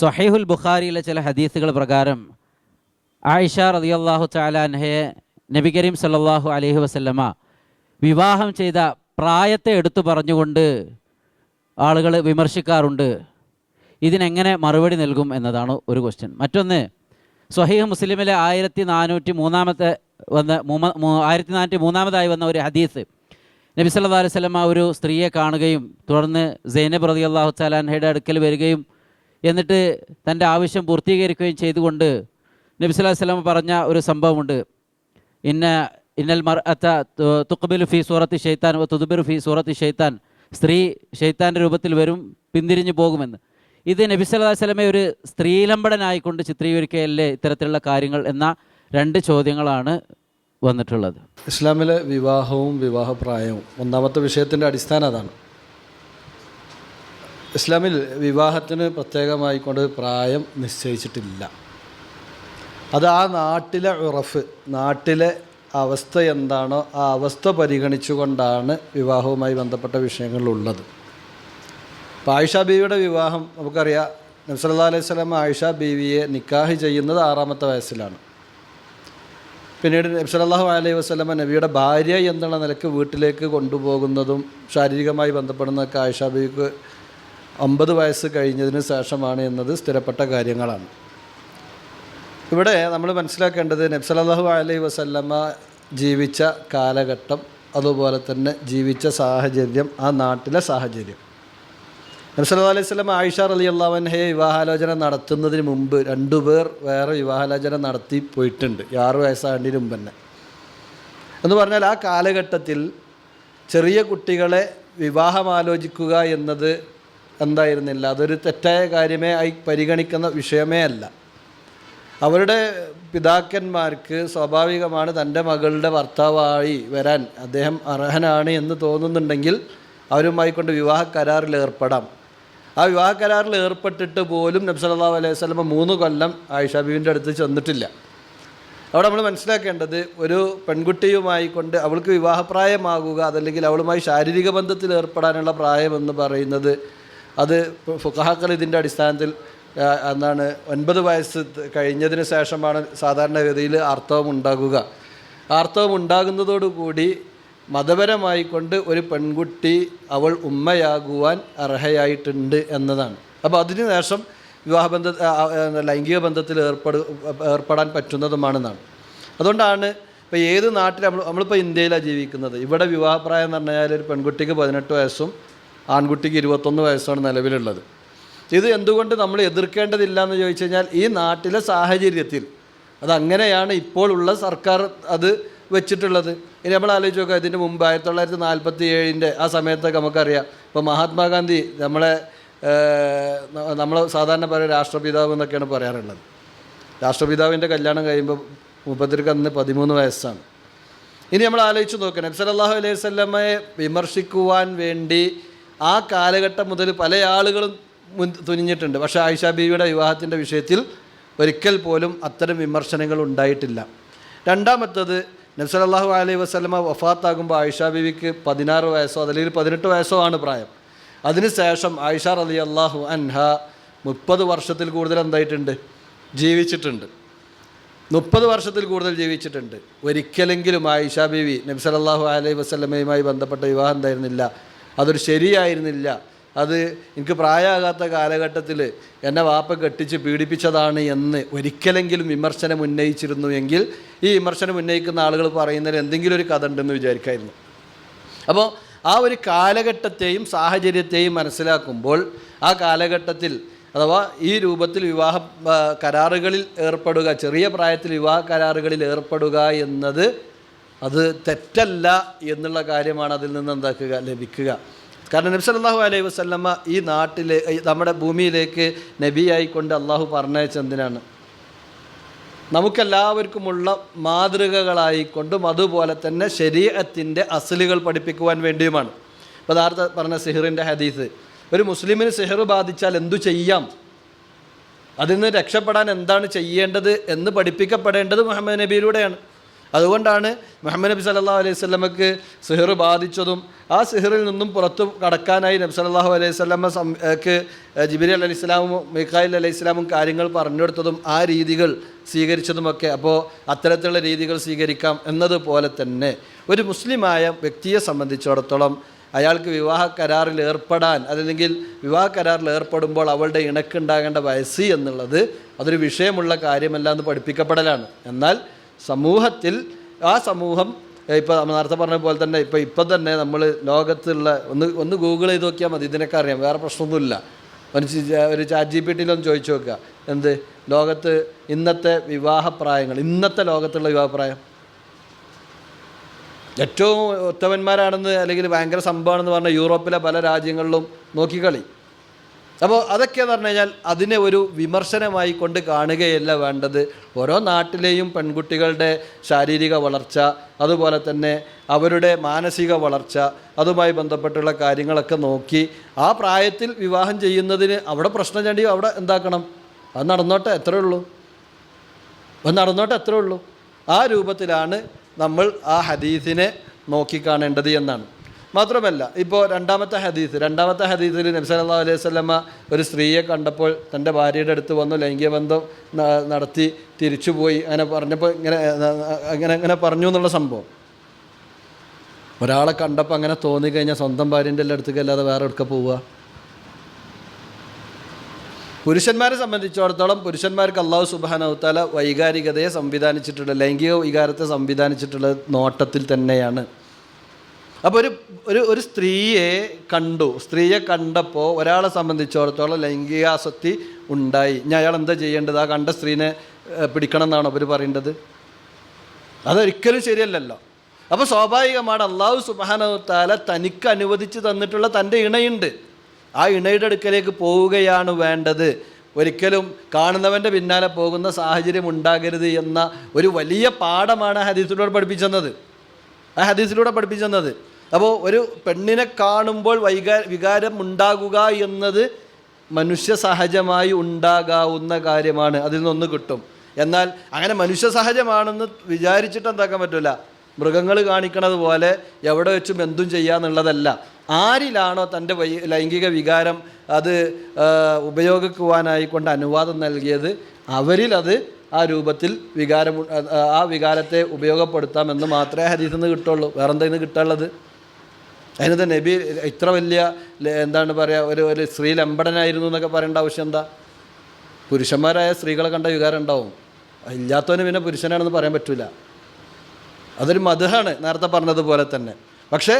സൊഹൈഹുൽ ബുഖാരിയിലെ ചില ഹദീസുകൾ പ്രകാരം ആയിഷ റളിയല്ലാഹു ചാലാൻഹയെ നബി കരീം സല്ലാഹു അലഹി വസല്ലമ വിവാഹം ചെയ്ത പ്രായത്തെ എടുത്തു പറഞ്ഞുകൊണ്ട് ആളുകൾ വിമർശിക്കാറുണ്ട്. ഇതിനെങ്ങനെ മറുപടി നൽകും എന്നതാണ് ഒരു ക്വസ്റ്റ്യൻ മറ്റൊന്ന് സ്വഹീഹ് മുസ്ലിമിലെ ആയിരത്തി നാനൂറ്റി മൂന്നാമത്തെ വന്ന ആയിരത്തി നാനൂറ്റി മൂന്നാമതായി വന്ന ഒരു ഹദീസ്. നബി സല്ലാ അലൈഹി വസല്ലമ ഒരു സ്ത്രീയെ കാണുകയും തുടർന്ന് സൈനബ് റതി അള്ളാഹു ചാലാൻഹയുടെ അടുക്കൽ വരികയും എന്നിട്ട് തന്റെ ആവശ്യം പൂർത്തീകരിക്കുകയും ചെയ്തുകൊണ്ട് നബി സല്ലല്ലാഹു അലൈഹി പറഞ്ഞ ഒരു സംഭവമുണ്ട്. ഇന്ന ഇന്നൽ മർ അത്ത തുഖബിലു ഫി സൂറത്ത് ഷെയ്ത്താൻ തുതുബിറു ഫി സൂറത്ത് ഷെയ്ത്താൻ സ്ത്രീ ഷെയ്ത്താന്റെ രൂപത്തിൽ വരും പിന്തിരിഞ്ഞു പോകുമെന്ന്. ഇത് നബി സല്ലല്ലാഹു സ്വലമെ ഒരു സ്ത്രീലമ്പടനായിക്കൊണ്ട് ചിത്രീകരിക്കുകയല്ലേ ഇത്തരത്തിലുള്ള കാര്യങ്ങൾ എന്ന രണ്ട് ചോദ്യങ്ങളാണ് വന്നിട്ടുള്ളത്. ഇസ്ലാമിലെ വിവാഹവും വിവാഹപ്രായവും ഒന്നാമത്തെ വിഷയത്തിന്റെ അടിസ്ഥാനം അതാണ്. ഇസ്ലാമിൽ വിവാഹത്തിന് പ്രത്യേകമായിക്കൊണ്ട് പ്രായം നിശ്ചയിച്ചിട്ടില്ല. അത് ആ നാട്ടിലെ ഉറഫ് നാട്ടിലെ അവസ്ഥ എന്താണോ ആ അവസ്ഥ പരിഗണിച്ചുകൊണ്ടാണ് വിവാഹവുമായി ബന്ധപ്പെട്ട വിഷയങ്ങളുള്ളത് ഇപ്പോൾ ആയിഷ ബീവിയുടെ വിവാഹം നമുക്കറിയാം. നബ്സല്ലാ അലൈഹി സ്വലാം ആയിഷ ബീവിയെ നിക്കാഹ് ചെയ്യുന്നത് ആറാമത്തെ വയസ്സിലാണ്. പിന്നീട് നബി സല്ലല്ലാഹു അലൈഹി വസ്ലമ നബിയുടെ ഭാര്യ എന്നുള്ള നിലയ്ക്ക് വീട്ടിലേക്ക് കൊണ്ടുപോകുന്നതും ശാരീരികമായി ബന്ധപ്പെടുന്നതൊക്കെ ആയിഷ ബീവിക്ക് അമ്പത് വയസ്സ് കഴിഞ്ഞതിന് ശേഷമാണ് എന്നത് സ്ഥിരപ്പെട്ട കാര്യങ്ങളാണ്. ഇവിടെ നമ്മൾ മനസ്സിലാക്കേണ്ടത് നബ്സലാഹു അലൈഹി വസല്ലമ ജീവിച്ച കാലഘട്ടം അതുപോലെ തന്നെ ജീവിച്ച സാഹചര്യം ആ നാട്ടിലെ സാഹചര്യം. നബി സല്ലല്ലാഹു അലൈഹി സ്വലം ആയിഷ അലി അള്ളാഹൻഹയെ വിവാഹാലോചന നടത്തുന്നതിന് മുമ്പ് രണ്ടുപേർ വേറെ വിവാഹാലോചന നടത്തി പോയിട്ടുണ്ട് ആറ് വയസ്സാണ്ടിന് മുമ്പ് തന്നെ. എന്ന് പറഞ്ഞാൽ ആ കാലഘട്ടത്തിൽ ചെറിയ കുട്ടികളെ വിവാഹം ആലോചിക്കുക എന്നത് എന്തായിരുന്നില്ല. അതൊരു തെറ്റായ കാര്യമേ ആയി പരിഗണിക്കുന്ന വിഷയമേ അല്ല. അവരുടെ പിതാക്കന്മാർക്ക് സ്വാഭാവികമാണ് തന്റെ മകളുടെ ഭർത്താവായി വരാൻ അദ്ദേഹം അർഹനാണ് എന്ന് തോന്നുന്നുണ്ടെങ്കിൽ അവരുമായി കൊണ്ട് വിവാഹ കരാറിൽ ഏർപ്പെടാം. ആ വിവാഹ കരാറിൽ ഏർപ്പെട്ടിട്ട് പോലും നബി സല്ലല്ലാഹു അലൈഹി സ്വലമ മൂന്ന് കൊല്ലം ആയിഷ ബീവിന്റെ അടുത്ത് ചെന്നിട്ടില്ല. അവിടെ നമ്മൾ മനസ്സിലാക്കേണ്ടത് ഒരു പെൺകുട്ടിയുമായി കൊണ്ട് അവൾക്ക് വിവാഹപ്രായമാകുക അതല്ലെങ്കിൽ അവളുമായി ശാരീരിക ബന്ധത്തിൽ ഏർപ്പെടാനുള്ള പ്രായമെന്ന് പറയുന്നത് അത് ഫുഖഹാക്കൾ ഇതിന്റെ അടിസ്ഥാനത്തിൽ എന്നാണ് ഒൻപത് വയസ്സ് കഴിഞ്ഞതിന് ശേഷമാണ് സാധാരണഗതിയിൽ ആർത്തവം ഉണ്ടാകുക. ആർത്തവം ഉണ്ടാകുന്നതോടുകൂടി മതപരമായി കൊണ്ട് ഒരു പെൺകുട്ടി അവൾ ഉമ്മയാകുവാൻ അർഹയായിട്ടുണ്ട് എന്നതാണ്. അപ്പോൾ അതിന് ശേഷം വിവാഹബന്ധ ലൈംഗിക ബന്ധത്തിൽ ഏർപ്പെടു ഏർപ്പെടാൻ പറ്റുന്നതുമാണെന്നാണ്. അതുകൊണ്ടാണ് ഇപ്പോൾ ഏത് നാട്ടിൽ നമ്മൾ നമ്മളിപ്പോൾ ഇന്ത്യയിലാണ് ജീവിക്കുന്നത്. ഇവിടെ വിവാഹപ്രായം എന്ന് പറഞ്ഞാൽ ഒരു പെൺകുട്ടിക്ക് പതിനെട്ട് വയസ്സും ആൺകുട്ടിക്ക് ഇരുപത്തൊന്ന് വയസ്സാണ് നിലവിലുള്ളത്. ഇത് എന്തുകൊണ്ട് നമ്മൾ എതിർക്കേണ്ടതില്ല എന്ന് ചോദിച്ചു കഴിഞ്ഞാൽ ഈ നാട്ടിലെ സാഹചര്യത്തിൽ അതങ്ങനെയാണ് ഇപ്പോഴുള്ള സർക്കാർ അത് വെച്ചിട്ടുള്ളത്. ഇനി നമ്മൾ ആലോചിച്ച് നോക്കുക ഇതിന് മുമ്പ് ആയിരത്തി തൊള്ളായിരത്തി നാൽപ്പത്തി ഏഴിന്റെ ആ സമയത്തൊക്കെ നമുക്കറിയാം. ഇപ്പോൾ മഹാത്മാഗാന്ധി നമ്മളെ നമ്മൾ സാധാരണ പറയുക രാഷ്ട്രപിതാവ് എന്നൊക്കെയാണ് പറയാറുള്ളത്. രാഷ്ട്രപിതാവിന്റെ കല്യാണം കഴിയുമ്പോൾ മുപ്പത്തിരക്ക് അന്ന് പതിമൂന്ന് വയസ്സാണ്. ഇനി നമ്മൾ ആലോചിച്ച് നോക്കണം. നബ്സലാഹു അലൈഹി സ്വലമയെ വിമർശിക്കുവാൻ വേണ്ടി ആ കാലഘട്ടം മുതൽ പല ആളുകളും മുൻ തുനിഞ്ഞിട്ടുണ്ട്. പക്ഷേ ആയിഷ ബീവിയുടെ വിവാഹത്തിന്റെ വിഷയത്തിൽ ഒരിക്കൽ പോലും അത്തരം വിമർശനങ്ങൾ ഉണ്ടായിട്ടില്ല. രണ്ടാമത്തത് നബി സല്ലല്ലാഹു അലൈഹി വസല്ലമ വഫാത്താകുമ്പോൾ ആയിഷ ബീവിക്ക് പതിനാറ് വയസ്സോ അതല്ലെങ്കിൽ പതിനെട്ട് വയസ്സോ ആണ് പ്രായം. അതിനുശേഷം ആയിഷ റലി അള്ളാഹു അൻഹ മുപ്പത് വർഷത്തിൽ കൂടുതൽ എന്തായിട്ടുണ്ട്? ജീവിച്ചിട്ടുണ്ട്. മുപ്പത് വർഷത്തിൽ കൂടുതൽ ജീവിച്ചിട്ടുണ്ട്. ഒരിക്കലെങ്കിലും ആയിഷ ബീവി നബി സല്ലല്ലാഹു അലൈഹി വസ്ലമയുമായി ബന്ധപ്പെട്ട വിവാഹം എന്തായിരുന്നില്ല. അതൊരു ശരിയായിരുന്നില്ല. അത് എനിക്ക് പ്രായമാകാത്ത കാലഘട്ടത്തിൽ എന്നെ വാപ്പ കെട്ടിച്ച് പീഡിപ്പിച്ചതാണ് എന്ന് ഒരിക്കലെങ്കിലും വിമർശനം ഉന്നയിച്ചിരുന്നു എങ്കിൽ ഈ വിമർശനം ഉന്നയിക്കുന്ന ആളുകൾ പറയുന്നതിൽ എന്തെങ്കിലും ഒരു കഥ ഉണ്ടെന്ന് വിചാരിക്കായിരുന്നു. അപ്പോൾ ആ ഒരു കാലഘട്ടത്തെയും സാഹചര്യത്തെയും മനസ്സിലാക്കുമ്പോൾ ആ കാലഘട്ടത്തിൽ അഥവാ ഈ രൂപത്തിൽ വിവാഹ കരാറുകളിൽ ഏർപ്പെടുക ചെറിയ പ്രായത്തിൽ വിവാഹ കരാറുകളിൽ ഏർപ്പെടുക എന്നത് അത് തെറ്റല്ല എന്നുള്ള കാര്യമാണ് അതിൽ നിന്ന് എന്താക്കുക? ലഭിക്കുക. കാരണം നബി സല്ലല്ലാഹു അലൈഹി വസ്ലമ്മ ഈ നാട്ടിലെ നമ്മുടെ ഭൂമിയിലേക്ക് നബിയായിക്കൊണ്ട് അള്ളാഹു പറഞ്ഞയച്ചെന്തിനാണ് നമുക്കെല്ലാവർക്കുമുള്ള മാതൃകകളായിക്കൊണ്ടും അതുപോലെ തന്നെ ശരീരത്തിന്റെ അസലുകൾ പഠിപ്പിക്കുവാൻ വേണ്ടിയുമാണ്. നേരത്തെ പറഞ്ഞ സിഹറിന്റെ ഹദീസ് ഒരു മുസ്ലിമിന് സിഹർ ബാധിച്ചാൽ എന്തു ചെയ്യാം? അതിൽ നിന്ന് രക്ഷപ്പെടാൻ എന്താണ് ചെയ്യേണ്ടത് എന്ന് പഠിപ്പിക്കപ്പെടേണ്ടത് മുഹമ്മദ് നബിയിലൂടെയാണ്. അതുകൊണ്ടാണ് മുഹമ്മദ് നബി സല്ലല്ലാഹു അലൈഹി സ്വലമക്ക് സിഹർ ബാധിച്ചതും ആ സിഹറിൽ നിന്നും പുറത്തു കടക്കാനായി നബി സല്ലല്ലാഹു അലൈഹി സ്വലമ സംക്ക് ജിബിരി അലൈഹി ഇസ്ലാമും മിഖായിൽ അലൈഹി ഇസ്ലാമും കാര്യങ്ങൾ പറഞ്ഞു കൊടുത്തതും ആ രീതികൾ സ്വീകരിച്ചതുമൊക്കെ അപ്പോൾ അത്തരത്തിലുള്ള രീതികൾ സ്വീകരിക്കാം എന്നതുപോലെ തന്നെ ഒരു മുസ്ലിമായ വ്യക്തിയെ സംബന്ധിച്ചിടത്തോളം അയാൾക്ക് വിവാഹ കരാറിൽ ഏർപ്പെടാൻ അതല്ലെങ്കിൽ വിവാഹ കരാറിൽ ഏർപ്പെടുമ്പോൾ അവളുടെ ഇണക്കുണ്ടാകേണ്ട വയസ്സ് എന്നുള്ളത് അതൊരു വിഷയമുള്ള കാര്യമല്ല എന്ന് പഠിപ്പിക്കപ്പെടലാണ്. എന്നാൽ സമൂഹത്തിൽ ആ സമൂഹം ഇപ്പോൾ നമ്മൾ നേരത്തെ പറഞ്ഞ പോലെ തന്നെ ഇപ്പോൾ ഇപ്പം തന്നെ നമ്മൾ ലോകത്തുള്ള ഒന്ന് ഒന്ന് ഗൂഗിൾ ചെയ്ത് നോക്കിയാൽ മതി. ഇതിനൊക്കെ അറിയാം. വേറെ പ്രശ്നമൊന്നുമില്ല. ഒരു ചാറ്റ് ജി പി ടിയിലൊന്ന് ചോദിച്ചു നോക്കുക. എന്ത്? ലോകത്ത് ഇന്നത്തെ വിവാഹപ്രായങ്ങൾ ഇന്നത്തെ ലോകത്തുള്ള വിവാഹപ്രായം. ഏറ്റവും ഉത്തമന്മാരാണെന്ന് അല്ലെങ്കിൽ ഭയങ്കര സംഭവമാണെന്ന് പറഞ്ഞ യൂറോപ്പിലെ പല രാജ്യങ്ങളിലും നോക്കിക്കളി. അപ്പോൾ അതൊക്കെ എന്ന് പറഞ്ഞു കഴിഞ്ഞാൽ അതിനെ ഒരു വിമർശനമായി കൊണ്ട് കാണുകയല്ല വേണ്ടത്. ഓരോ നാട്ടിലെയും പെൺകുട്ടികളുടെ ശാരീരിക വളർച്ച അതുപോലെ തന്നെ അവരുടെ മാനസിക വളർച്ച അതുമായി ബന്ധപ്പെട്ടുള്ള കാര്യങ്ങളൊക്കെ നോക്കി ആ പ്രായത്തിൽ വിവാഹം ചെയ്യുന്നതിന് അവിടെ പ്രശ്നം ചണ്ടി അവിടെ എന്താക്കണം? അത് നടന്നോട്ടെ എത്രയേ ഉള്ളൂ. അത് നടന്നോട്ടെ എത്രയേ ഉള്ളൂ. ആ രൂപത്തിലാണ് നമ്മൾ ആ ഹദീസിനെ നോക്കിക്കാണേണ്ടത് എന്നാണ്. മാത്രമല്ല ഇപ്പോൾ രണ്ടാമത്തെ ഹദീസ് രണ്ടാമത്തെ ഹദീസിൽ നബി സല്ലല്ലാഹു അലൈഹി വസല്ലമ ഒരു സ്ത്രീയെ കണ്ടപ്പോൾ തന്റെ ഭാര്യയുടെ അടുത്ത് വന്നു ലൈംഗികബന്ധം നടത്തി തിരിച്ചുപോയി അങ്ങനെ പറഞ്ഞപ്പോൾ ഇങ്ങനെ അങ്ങനെ അങ്ങനെ പറഞ്ഞു എന്നുള്ള സംഭവം. ഒരാളെ കണ്ടപ്പോൾ അങ്ങനെ തോന്നി കഴിഞ്ഞാൽ സ്വന്തം ഭാര്യന്റെ എല്ലാം അടുത്തേക്ക് അല്ലാതെ വേറെ എടുക്ക പോവുക? പുരുഷന്മാരെ സംബന്ധിച്ചിടത്തോളം പുരുഷന്മാർക്ക് അള്ളാഹു സുബാനവത്താല വൈകാരികതയെ സംവിധാനിച്ചിട്ടുള്ള ലൈംഗിക വികാരത്തെ സംവിധാനിച്ചിട്ടുള്ള നോട്ടത്തിൽ തന്നെയാണ്. അപ്പോൾ ഒരു ഒരു ഒരു സ്ത്രീയെ കണ്ടു. സ്ത്രീയെ കണ്ടപ്പോൾ ഒരാളെ സംബന്ധിച്ചിടത്തോളം ലൈംഗികാസക്തി ഉണ്ടായി. ഞാൻ അയാൾ എന്താ ചെയ്യേണ്ടത്? ആ കണ്ട സ്ത്രീനെ പിടിക്കണം എന്നാണ് അവർ പറയേണ്ടത്? അതൊരിക്കലും ശരിയല്ലല്ലോ. അപ്പോൾ സ്വാഭാവികമാണ് അള്ളാഹു സുബാനത്താല തനിക്ക് അനുവദിച്ച് തന്നിട്ടുള്ള തന്റെ ഇണയുണ്ട്. ആ ഇണയുടെ അടുക്കലേക്ക് പോവുകയാണ് വേണ്ടത്. ഒരിക്കലും കാണുന്നവന്റെ പിന്നാലെ പോകുന്ന സാഹചര്യം ഉണ്ടാകരുത് എന്ന ഒരു വലിയ പാഠമാണ് ഹദീസിലൂടെ പഠിപ്പിച്ചെന്നത്. ആ ഹദീസിലൂടെ പഠിപ്പിച്ചെന്നത്. അപ്പോൾ ഒരു പെണ്ണിനെ കാണുമ്പോൾ വൈകാ വികാരം ഉണ്ടാകുക എന്നത് മനുഷ്യ സഹജമായി ഉണ്ടാകാവുന്ന കാര്യമാണ്. അതിൽ നിന്നൊന്ന് കിട്ടും. എന്നാൽ അങ്ങനെ മനുഷ്യ സഹജമാണെന്ന് വിചാരിച്ചിട്ട് എന്താക്കാൻ പറ്റില്ല മൃഗങ്ങൾ കാണിക്കണത് പോലെ എവിടെ വെച്ചും എന്തും ചെയ്യാന്നുള്ളതല്ല ആരിലാണോ തന്റെ ലൈംഗിക വികാരം അത് ഉപയോഗിക്കുവാനായിക്കൊണ്ട് ഉപയോഗിക്കുവാനായി അനുവാദം നൽകിയത് അവരിൽ അത് ആ രൂപത്തിൽ വികാരം ആ- വികാരത്തെ ഉപയോഗപ്പെടുത്താമെന്ന് മാത്രമേ ഹദീസിൽ നിന്ന് കിട്ടുള്ളൂ. വേറെ എന്തെങ്കിലും കിട്ടാനുള്ളത് തന്നെ നബി ഇത്ര വലിയ എന്താണ് പറയുക ഒരു ഒരു സ്ത്രീ ലംബടനായിരുന്നു എന്നൊക്കെ പറയേണ്ട ആവശ്യം എന്താ? പുരുഷന്മാരായ സ്ത്രീകളെ കണ്ട വികാരം ഉണ്ടാവും. ഇല്ലാത്തവന് പിന്നെ പുരുഷനാണെന്ന് പറയാൻ പറ്റില്ല അതൊരു മധുഹാണ് നേരത്തെ പറഞ്ഞതുപോലെ തന്നെ. പക്ഷേ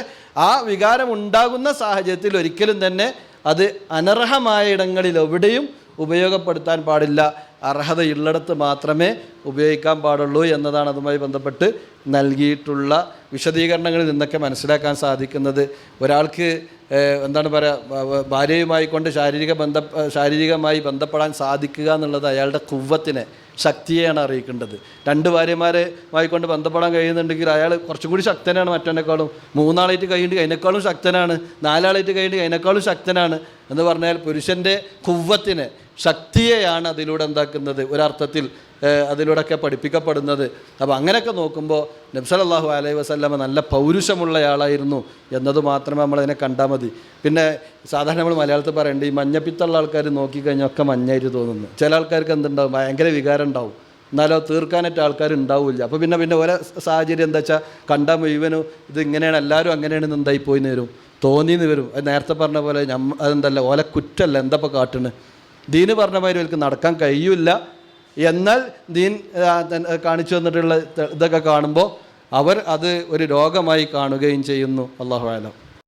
ആ വികാരം ഉണ്ടാകുന്ന സാഹചര്യത്തിൽ ഒരിക്കലും തന്നെ അത് അനർഹമായ ഇടങ്ങളിൽ എവിടെയും ഉപയോഗപ്പെടുത്താൻ പാടില്ല അർഹതയുള്ളിടത്ത് മാത്രമേ ഉപയോഗിക്കാൻ പാടുള്ളൂ എന്നതാണ് അതുമായി ബന്ധപ്പെട്ട് നൽകിയിട്ടുള്ള വിശദീകരണങ്ങളിൽ നിന്നൊക്കെ മനസ്സിലാക്കാൻ സാധിക്കുന്നത്. ഒരാൾക്ക് എന്താണ് പറയുക ഭാര്യയുമായി കൊണ്ട് ശാരീരിക ബന്ധ ശാരീരികമായി ബന്ധപ്പെടാൻ സാധിക്കുക എന്നുള്ളത് അയാളുടെ കുവ്വത്തിനെ ശക്തിയെയാണ് അറിയിക്കേണ്ടത്. രണ്ട് ഭാര്യമാരുമായി കൊണ്ട് ബന്ധപ്പെടാൻ കഴിയുന്നുണ്ടെങ്കിൽ അയാൾ കുറച്ചും കൂടി ശക്തനാണ് മറ്റേക്കാളും മൂന്നാളായിട്ട് കഴിയുന്നത് അതിനേക്കാളും ശക്തനാണ്. നാലാളായിട്ട് കഴിയുന്നത് അതിനേക്കാളും ശക്തനാണ്. എന്ന് പറഞ്ഞാൽ പുരുഷന്റെ കുവ്വത്തിന് ശക്തിയെയാണ് അതിലൂടെ എന്താക്കുന്നത്? ഒരർത്ഥത്തിൽ അതിലൂടെയൊക്കെ പഠിപ്പിക്കപ്പെടുന്നത്. അപ്പോൾ അങ്ങനെയൊക്കെ നോക്കുമ്പോൾ നബ്സലല്ലാഹു അലൈഹി വസല്ലമ നല്ല പൗരുഷമുള്ളയാളായിരുന്നു എന്നത് മാത്രമേ നമ്മളതിനെ കണ്ടാൽ മതി. പിന്നെ സാധാരണ നമ്മൾ മലയാളത്തിൽ പറയേണ്ടത് ഈ മഞ്ഞപ്പിത്തുള്ള ആൾക്കാർ നോക്കിക്കഴിഞ്ഞാൽ ഒക്കെ മഞ്ഞായിട്ട് തോന്നുന്നു. ചില ആൾക്കാർക്ക് എന്തുണ്ടാവും? ഭയങ്കര വികാരം ഉണ്ടാവും. എന്നാലോ തീർക്കാനായിട്ട് ആൾക്കാർ ഉണ്ടാവില്ല. അപ്പോൾ പിന്നെ പിന്നെ ഓരോ സാഹചര്യം എന്താ വെച്ചാൽ കണ്ടാൽ മുഴുവനും ഇത് ഇങ്ങനെയാണ് എല്ലാവരും അങ്ങനെയാണ് എന്തായി പോയി വരും തോന്നിന്ന് വരും. അത് നേരത്തെ പറഞ്ഞ പോലെ ഞമ്മ അതെന്തല്ല ഓല കുറ്റല്ല എന്തപ്പോൾ കാട്ടണ്? ദീന് പറഞ്ഞ മാതിരി അവർക്ക് നടക്കാൻ കഴിയില്ല. എന്നാൽ ദീൻ കാണിച്ചു തന്നിട്ടുള്ള ഇതൊക്കെ കാണുമ്പോൾ അവർ അത് ഒരു രോഗമായി കാണുകയും ചെയ്യുന്നു. അള്ളാഹു ആലം